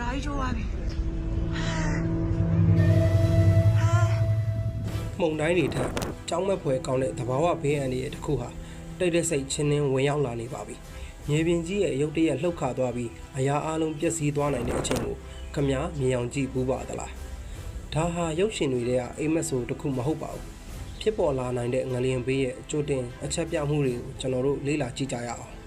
ရာကြီးချိုးသွားပြီမှုန်တိုင်းတွေထက်ကြောင်းမဲ့ဖွယ်ကောင်းတဲ့သဘာဝဘေးအန္တရာယ်တစ်ခုဟာတိတ်တဲ့စိတ်ချင်းနှင်းဝင်ရောက်လာနေပါပြီ။မြေပြင်ကြီးရဲ့ရုတ်တရက်လှုပ်ခါသွားပြီးအရာအလုံးပျက်စီးသွားနိုင်တဲ့အချိန်ကိုခမည်းမြင်အောင်ကြည့်ဘူးပါသလား။ဒါဟာရုပ်ရှင်တွေရဲ့အိမ်မက်ဆိုတစ်ခုမဟုတ်ပါဘူး။ဖြစ်ပေါ်လာနိုင်တဲ့ငလျင်ဘေးရဲ့အကျိုးတင်အချက်ပြမှုတွေကိုကျွန်တော်တို့လေ့လာကြည့်ကြရအောင်။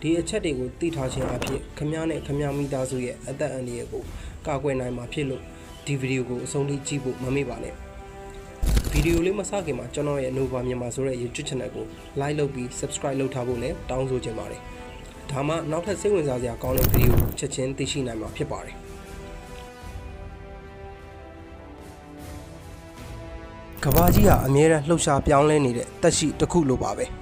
ဒီအချက်တွေကိုသိထားခြင်းအဖြစ်ခမည်းနဲ့ခမည်းမိသားစုရဲ့အသက်အန္တရာယ်ကိုကာကွယ်နိုင်မှာဖြစ်လို့ဒီဗီဒီယိုကိုအဆုံးထိကြည့်ဖို့မမေ့ပါနဲ့။ဗီဒီယိုလေးမစခင်မှာကျွန်တော်ရဲ့ Nova မြန်မာဆိုတဲ့ YouTube channel ကို like လုပ်ပြီး subscribe လုပ်ထားဖို့လည်းတောင်းဆိုချင်ပါတယ်။ဒါမှနောက်ထပ်စိတ်ဝင်စားစရာကောင်းတဲ့ဗီဒီယိုချက်ချင်းသိရှိနိုင်မှာဖြစ်ပါတယ်။ကဘာကြီးဟာအမြဲတမ်းလှုပ်ရှားပြောင်းလဲနေတဲ့တက်ရှိတစ်ခုလိုပါပဲ။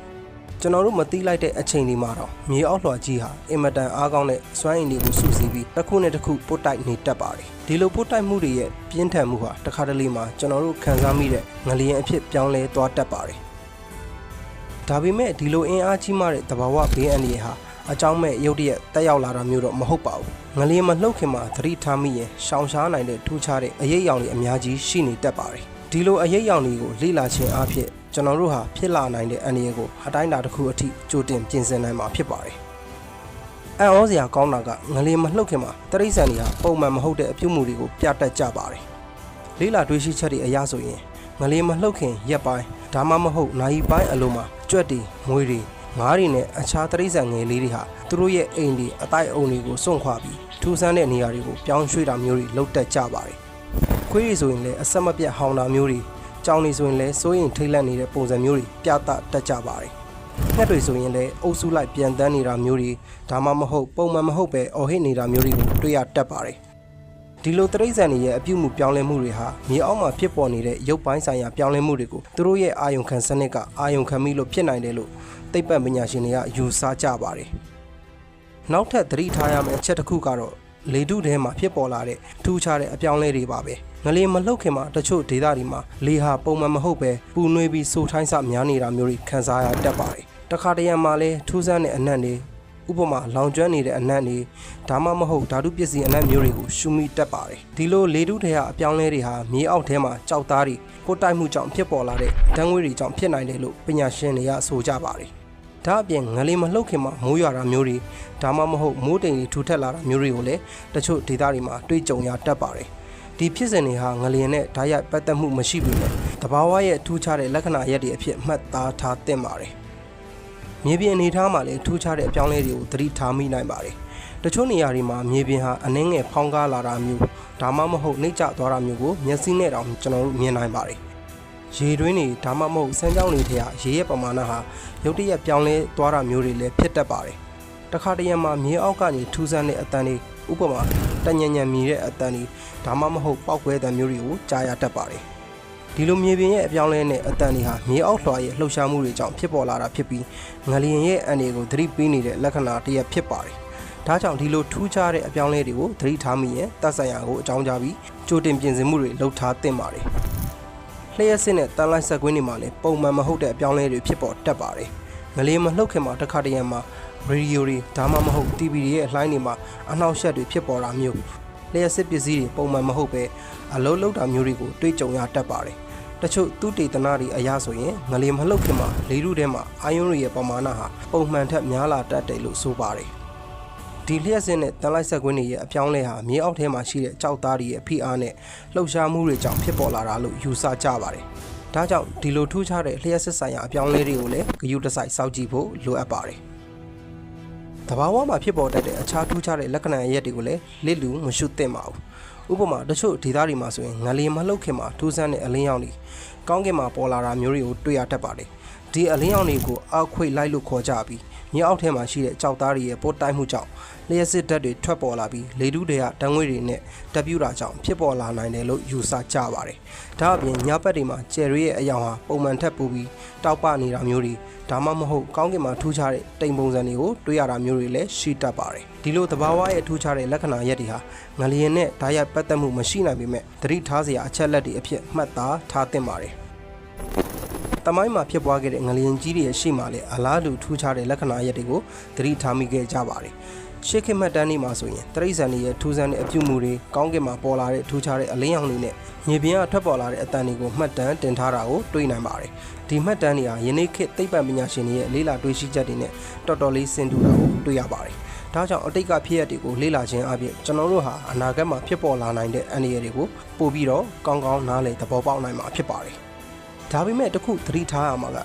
ကျွန်တော်တို့မသိလိုက်တဲ့အချိန်ဒီမှာတော့မြေအောက်လွှာကြီးဟာအင်မတန်အားကောင်းတဲ့စွမ်းအင်တွေကိုစုစည်းပြီးတစ်ခုနဲ့တစ်ခုပုတ်တိုက်နေတတ်ပါတယ်။ဒီလိုပုတ်တိုက်မှုတွေရဲ့ပြင်းထန်မှုဟာတစ်ခါတလေမှာကျွန်တော်တို့ခံစားမိတဲ့ငလျင်အဖြစ်ပြောင်းလဲသွားတတ်ပါတယ်။ဒါပေမဲ့ဒီလိုအင်အားကြီးမားတဲ့သဘာဝဘေးအန္တရာယ်ဟာအကြောင်းမဲ့ရုတ်တရက်တက်ရောက်လာတာမျိုးတော့မဟုတ်ပါဘူး။ငလျင်မလှုပ်ခင်မှာသတိထားမိရင်ရှောင်ရှားနိုင်တဲ့ထူးခြားတဲ့အရေးအယောင်တွေအများကြီးရှိနေတတ်ပါတယ်။ဒီလိုအရေးအယောင်တွေကိုလေ့လာခြင်းအဖြစ် ကျွန်တော်တို့ဟာဖြစ်လာနိုင်တဲ့အန္တရာယ်ကိုအတိုင်းအတာတစ်ခုအထိကြိုတင်ပြင်ဆင်နိုင်မှာဖြစ်ပါတယ်။အံ့ဩစရာကောင်းတာကငလျင်မလှုပ်ခင်မှာတရိษံတွေဟာပုံမှန်မဟုတ်တဲ့အပြုအမူတွေကိုပြတတ်ကြပါတယ်။လေးလာတွေးရှိချက်တွေအရဆိုရင်ငလျင်မလှုပ်ခင်ရက်ပိုင်းဒါမှမဟုတ်နိုင်ပိုင်းအလိုမှာကြွက်တွေငွေတွေငါးတွေနဲ့အခြားတရိษံငယ်လေးတွေဟာသူတို့ရဲ့အိမ်တွေအတိုက်အုံတွေကိုစွန့်ခွာပြီးထူးဆန်းတဲ့နေရာတွေကိုပြောင်းရွှေ့တာမျိုးတွေလုပ်တတ်ကြပါတယ်။ခွေးတွေဆိုရင်လည်းအဆက်မပြတ်ဟောင်းတာမျိုးတွေ ကြောင်တွေဆိုရင်လည်းစိုးရင်ထိတ်လန့်နေတဲ့ပုံစံမျိုးတွေပြသတတ်ကြပါတယ်။ငှက်တွေဆိုရင်လည်းအုပ်စုလိုက်ပြန်တန်းနေတာမျိုးတွေဒါမှမဟုတ်ပုံမှန်မဟုတ်ပဲအော်ဟစ်နေတာမျိုးတွေကိုတွေ့ရတတ်ပါတယ်။ဒီလိုတရိษံတွေရဲ့အပြုအမူပြောင်းလဲမှုတွေဟာမြေအောက်မှာဖြစ်ပေါ်နေတဲ့ရုပ်ပိုင်းဆိုင်ရာပြောင်းလဲမှုတွေကိုသူတို့ရဲ့အာယုံခံစနစ်ကအာယုံခံမိလို့ဖြစ်နိုင်တယ်လို့သိပ္ပံပညာရှင်တွေကယူဆကြပါတယ်။နောက်ထပ်သတိထားရမယ့်အချက်တစ်ခုကတော့ လေတုထဲမှာဖြစ်ပေါ်လာတဲ့ထူးခြားတဲ့အပြောင်းလဲတွေပါပဲ။ငလေမလှုပ်ခင်မှာတချို့ဒေသတွေမှာလေဟာပုံမှန်မဟုတ်ပဲပူနွေးပြီးစိုးထိုင်းစများနေတာမျိုးတွေခံစားရတတ်ပါတယ်။တခါတရံမှာလဲထူးဆန်းတဲ့အနက်တွေဥပမာလောင်ကျွမ်းနေတဲ့အနက်တွေဒါမှမဟုတ်ဓာတုပစ္စည်းအနက်မျိုးတွေကိုရှုမိတတ်ပါတယ်ဒီလိုလေတုထဲကအပြောင်းလဲတွေဟာမြေအောက်ထဲမှာကြောက်သားတွေပို့တိုက်မှုကြောင့်ဖြစ်ပေါ်လာတဲ့ဓာတ်ငွေတွေကြောင့်ဖြစ်နိုင်တယ်လို့ပညာရှင်တွေကဆိုကြပါတယ် ဒါအပြင်ငလေးမလှုပ်ခင်မှာမိုးရွာတာမျိုးတွေဒါမှမဟုတ်မိုးတိမ်တွေထူထပ်လာတာမျိုးတွေကိုလည်းတချို့ဒေသတွေမှာတွေ့ကြုံရတတ်ပါတယ်ဒီဖြစ်စဉ်တွေဟာငလျင်နဲ့ဓာတ်ရိုက်ပတ်သက်မှုမရှိပေမဲ့တဘာဝရဲ့ထူးခြားတဲ့လက္ခဏာရက်တွေအဖြစ်မှတ်သားထားသင့်ပါတယ်မြေပြင်အနေထားမှာလည်းထူးခြားတဲ့အပြောင်းလဲတွေကိုသတိထားမိနိုင်ပါတယ်တချို့နေရာတွေမှာမြေပြင်ဟာအနှင်းငယ်ဖောင်းကားလာတာမျိုးဒါမှမဟုတ်နှိမ့်ကျသွားတာမျိုးကိုမျက်စိနဲ့တောင်ကျွန်တော်တို့မြင်နိုင်ပါတယ် ရေတွင်းတွေဒါမှမဟုတ်စမ်းကြောင်းတွေထဲကရေရဲ့ပမာဏဟာရုတ်တရက်ပြောင်းလဲသွားတာမျိုးတွေလည်းဖြစ်တတ်ပါတယ်တခါတရံမှာမြေအောက်ကနေထူးဆန်းတဲ့အတန်တွေဥပမာတညံညံမြည်တဲ့အတန်တွေဒါမှမဟုတ်ပောက်ကွဲတဲ့မျိုးတွေကိုကြားရတတ်ပါတယ်ဒီလိုမြေပြင်ရဲ့အပြောင်းလဲနဲ့အတန်တွေဟာမြေအောက်လွှာရဲ့လှုပ်ရှားမှုတွေကြောင့်ဖြစ်ပေါ်လာတာဖြစ်ပြီးငလျင်ရဲ့အန်တွေကိုသတိပေးနေတဲ့လက္ခဏာတစ်ရပ်ဖြစ်ပါတယ်ဒါကြောင့်ဒီလိုထူးခြားတဲ့အပြောင်းလဲတွေကိုသတိထားမိရင်တပ်ဆိုင်ရာကိုအကြောင်းကြားပြီးကြိုတင်ပြင်ဆင်မှုတွေလုပ်ထားသင့်ပါတယ် လျှက်စစ်နဲ့တန်လိုက်ဆက်ကွင်းတွေမှာလည်းပုံမှန်မဟုတ်တဲ့အပြောင်းလဲတွေဖြစ်ပေါ်တတ်ပါတယ်ငလျင်မလှုပ်ခင်မှာတစ်ခါတရံမှာရေဒီယိုတွေဒါမှမဟုတ် TV တွေရဲ့အလှိုင်းတွေမှာအနှောက်အယှက်တွေဖြစ်ပေါ်တာမျိုးလျှက်စစ်ပစ္စည်းတွေပုံမှန်မဟုတ်ပဲအလုံးလုံးတာမျိုးတွေကိုတွေ့ကြုံရတတ်ပါတယ်တချို့သူတေသနာတွေအရာဆိုရင်ငလျင်မလှုပ်ခင်မှာလေထုထဲမှာအာယွန်းတွေရဲ့ပမာဏဟာပုံမှန်ထက်များလာတတ်တယ်လို့ဆိုပါတယ် ဒီလျှက်စစ်နဲ့တန်လိုက်ဆက်ကွင်းတွေရဲ့အပြောင်းလဲဟာမြေအောက်ထဲမှာရှိတဲ့ကြောက်သားတွေရဲ့ဖိအားနဲ့လှုပ်ရှားမှုတွေကြောင့်ဖြစ်ပေါ်လာတာလို့ယူဆကြပါတယ်။ဒါကြောင့်ဒီလိုထူးခြားတဲ့လျှက်စစ်ဆိုင်ရာအပြောင်းလဲတွေကိုလည်းဂရုတစိုက်စောင့်ကြည့်ဖို့လိုအပ်ပါတယ်။တဘာဝမှာဖြစ်ပေါ်တတ်တဲ့အခြားထူးခြားတဲ့လက္ခဏာရက်တွေကိုလည်းလစ်လူမရှုသင့်ပါဘူး။ဥပမာတချို့ဒေသတွေမှာဆိုရင်ငလျင်မလှုပ်ခင်မှာထူးဆန်းတဲ့အလင်းရောင်တွေကောင်းကင်မှာပေါ်လာတာမျိုးတွေကိုတွေ့ရတတ်ပါတယ်။ဒီအလင်းရောင်တွေကိုအောက်ခွေလိုက်လို့ခေါ်ကြပြီး မြေအောက်ထဲမှာရှိတဲ့ကြောက်သားတွေရဲ့ပို့တိုက်မှုကြောင့်လျှက်စစ်ဓာတ်တွေထွက်ပေါ်လာပြီးလေထုတွေကတံငွေတွေနဲ့တက်ပြူတာကြောင့်ဖြစ်ပေါ်လာနိုင်တယ်လို့ယူဆကြပါတယ်။ဒါအပြင်ညဘက်တွေမှာကျယ်ရီရဲ့အယောင်ဟာပုံမှန်ထက်ပိုပြီးတောက်ပနေတာမျိုးတွေဒါမှမဟုတ်ကောင်းကင်မှာထူးခြားတဲ့တိမ်ပုံစံတွေကိုတွေ့ရတာမျိုးတွေလည်းရှိတတ်ပါတယ်။ဒီလိုသဘာဝရဲ့ထူးခြားတဲ့လက္ခဏာရက်တွေဟာငလျင်နဲ့ဓာတ်ရိုက်ပတ်သက်မှုမရှိနိုင်ပေမဲ့သတိထားစရာအချက်လက်တွေအဖြစ်မှတ်သားထားသင့်ပါတယ်။ တမိုင်းမှာဖြစ်ပွားခဲ့တဲ့ငလျင်ကြီးတွေရဲ့ရှေ့မှာလည်းအလားတူထူးခြားတဲ့လက္ခဏာရက်တွေကိုသတိထားမိခဲ့ကြပါတယ်။ရှေးခေတ်မှတ်တမ်းတွေမှာဆိုရင်တရိษံတွေရဲ့ထူးဆန်းတဲ့အပြုမှုတွေကောင်းကင်မှာပေါ်လာတဲ့ထူးခြားတဲ့အလင်းရောင်တွေနဲ့မြေပြင်ကထွက်ပေါ်လာတဲ့အတန်တွေကိုမှတ်တမ်းတင်ထားတာကိုတွေ့နိုင်ပါတယ်ဒီမှတ်တမ်းတွေဟာယနေ့ခေတ်သိပ္ပံပညာရှင်တွေရဲ့လေ့လာတွေ့ရှိချက်တွေနဲ့တော်တော်လေးဆင်တူတာကိုတွေ့ရပါတယ်ဒါကြောင့်အတိတ်ကဖြစ်ရပ်တွေကိုလေ့လာခြင်းအပြင်ကျွန်တော်တို့ဟာအနာဂတ်မှာဖြစ်ပေါ်လာနိုင်တဲ့အန္တရာယ်တွေကိုပို့ပြီးတော့ကောင်းကောင်းနားလည်သဘောပေါက်နိုင်မှာဖြစ်ပါတယ် ဒါပေမဲ့တစ်ခုသတိထားရမှာက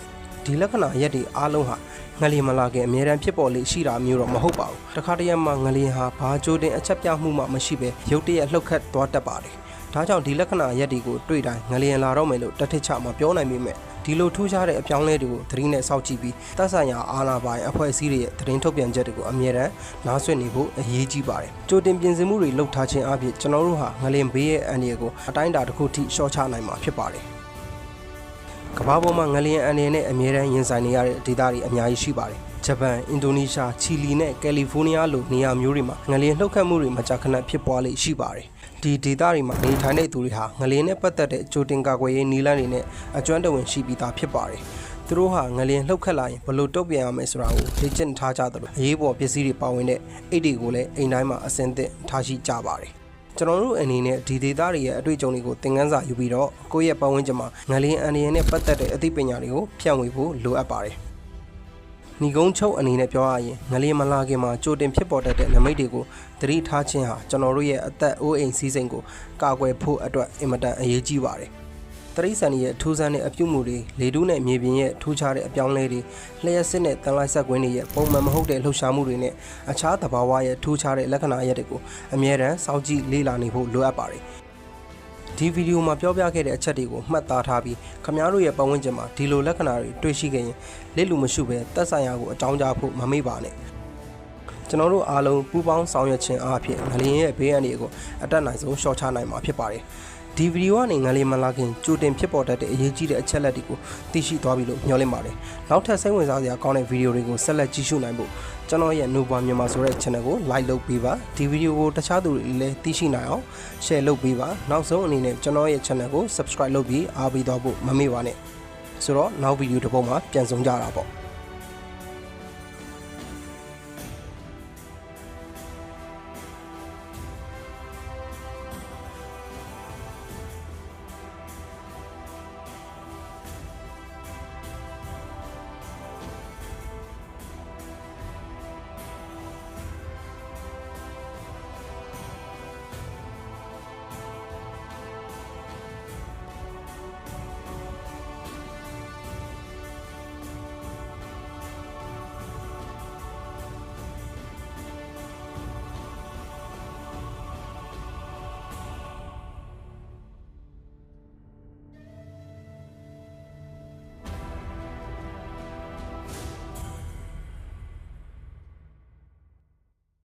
ဒီလက္ခဏာရက်တွေအားလုံးဟာငလျင်မလာခင်အမြဲတမ်းဖြစ်ပေါ်လေရှိတာမျိုးတော့မဟုတ်ပါဘူးတခါတရံမှာငလျင်ဟာဘာကြိုတင်အချက်ပြမှုမှမရှိဘဲရုတ်တရက်လှုပ်ခတ်သွားတတ်ပါတယ်ဒါကြောင့်ဒီလက္ခဏာရက်တွေကိုတွေ့တိုင်းငလျင်လာတော့မယ်လို့တထစ်ချမပြောနိုင်ပေမဲ့ဒီလိုထူးခြားတဲ့အပြောင်းအလဲတွေကိုသတိနဲ့စောင့်ကြည့်ပြီးသက်ဆိုင်ရာအာဏာပိုင်အဖွဲ့အစည်းတွေရဲ့သတင်းထုတ်ပြန်ချက်တွေကိုအမြဲတမ်းနားဆွင့်နေဖို့အရေးကြီးပါတယ်ကြိုတင်ပြင်ဆင်မှုတွေလုပ်ထားခြင်းအပြင်ကျွန်တော်တို့ဟာငလျင်ဘေးရဲ့အန္တရာယ်ကိုအတိုင်းအတာတစ်ခုထိရှော့ချနိုင်မှာဖြစ်ပါတယ် ကမ္ဘာပေါ်မှာငလျင်အန္တရာယ်နဲ့အမြဲတမ်းရင်ဆိုင်နေရတဲ့ဒေသတွေအများကြီးရှိပါတယ်ဂျပန်၊အင်ဒိုနီးရှား၊ချီလီနဲ့ကယ်လီဖိုးနီးယားလိုနေရာမျိုးတွေမှာငလျင်လှုပ်ခတ်မှုတွေမကြာခဏဖြစ်ပွားလေရှိပါတယ်။ဒီဒေသတွေမှာနေထိုင်တဲ့သူတွေဟာငလျင်နဲ့ပတ်သက်တဲ့ကြိုတင်ကာကွယ်ရေးနည်းလမ်းတွေနဲ့အကျွမ်းတဝင်ရှိပြီးသားဖြစ်ပါတယ်။သူတို့ဟာငလျင်လှုပ်ခတ်လာရင်ဘယ်လိုတုံ့ပြန်ရမလဲဆိုတာကိုလေ့ကျင့်ထားကြသလိုအရေးပေါ်ပစ္စည်းတွေပါဝင်တဲ့အိတ်တွေကိုလည်းအိမ်တိုင်းမှာအစင်သင့်ထားရှိကြပါတယ်။ ကျွန်တော်တို့အနေနဲ့ဒီဒေသတွေရဲ့အတွေ့အကြုံတွေကိုသင်ခန်းစာယူပြီးတော့ကိုယ့်ရဲ့ပတ်ဝန်းကျင်မှာငလျင်အန္တရာယ်နဲ့ပတ်သက်တဲ့အသိပညာတွေကိုဖြန့်ဝေဖို့လိုအပ်ပါတယ်။ညီကုန်းချုပ်အနေနဲ့ပြောရရင်ငလျင်မလာခင်မှာကြိုတင်ဖြစ်ပေါ်တတ်တဲ့နမိတ်တွေကိုသတိထားခြင်းဟာကျွန်တော်တို့ရဲ့အသက်အိုးအိမ်စီးစိမ်ကိုကာကွယ်ဖို့အတွက်အင်မတန်အရေးကြီးပါတယ်။ တရိษံရဲ့ထူးဆန်းတဲ့အပြုမှုတွေလေတူးနဲ့မြေပြင်ရဲ့ထူးခြားတဲ့အပြောင်းလဲတွေလျှက်စစ်နဲ့တန်လိုက်ဆက်ကွင်းတွေရဲ့ပုံမှန်မဟုတ်တဲ့လှုပ်ရှားမှုတွေနဲ့အခြားသဘာဝရဲ့ထူးခြားတဲ့လက္ခဏာရက်တွေကိုအမြဲတမ်းစောင့်ကြည့်လေ့လာနေဖို့လိုအပ်ပါတယ်။ဒီဗီဒီယိုမှာပြောပြခဲ့တဲ့အချက်တွေကိုမှတ်သားထားပြီးခမားတို့ရဲ့ပတ်ဝန်းကျင်မှာဒီလိုလက္ခဏာတွေတွေ့ရှိခဲ့ရင်လက်လူမရှိဘဲတက်ဆိုင်ရာကိုအကြောင်းကြားဖို့မမေ့ပါနဲ့ကျွန်တော်တို့အားလုံးပူးပေါင်းဆောင်ရွက်ခြင်းအားဖြင့်ငလျင်ရဲ့ဘေးအန္တရာယ်ကိုအတက်နိုင်ဆုံးရှော့ချနိုင်မှာဖြစ်ပါတယ် ဒီဗီဒီယိုကနေငလေးမလာခင်ကြိုတင်ဖြစ်ပေါ်တတ်တဲ့အရေးကြီးတဲ့အချက်လက်တွေကိုသိရှိသွားပြီလို့မျှော်လင့်ပါတယ်။နောက်ထပ်စိတ်ဝင်စားစရာကောင်းတဲ့ဗီဒီယိုတွေကိုဆက်လက်ကြည့်ရှုနိုင်ဖို့ကျွန်တော်ရဲ့ Nova မြန်မာဆိုတဲ့ channel ကို like လုပ်ပေးပါ။ဒီဗီဒီယိုကိုတခြားသူတွေလည်းသိရှိနိုင်အောင် share လုပ်ပေးပါ။နောက်ဆုံးအနေနဲ့ကျွန်တော်ရဲ့ channel ကို subscribe လုပ်ပြီးအားပေးသွားဖို့မမေ့ပါနဲ့။ဆိုတော့နောက်ဗီဒီယိုတစ်ပုဒ်မှာပြန်ဆောင်ကြတာပေါ့။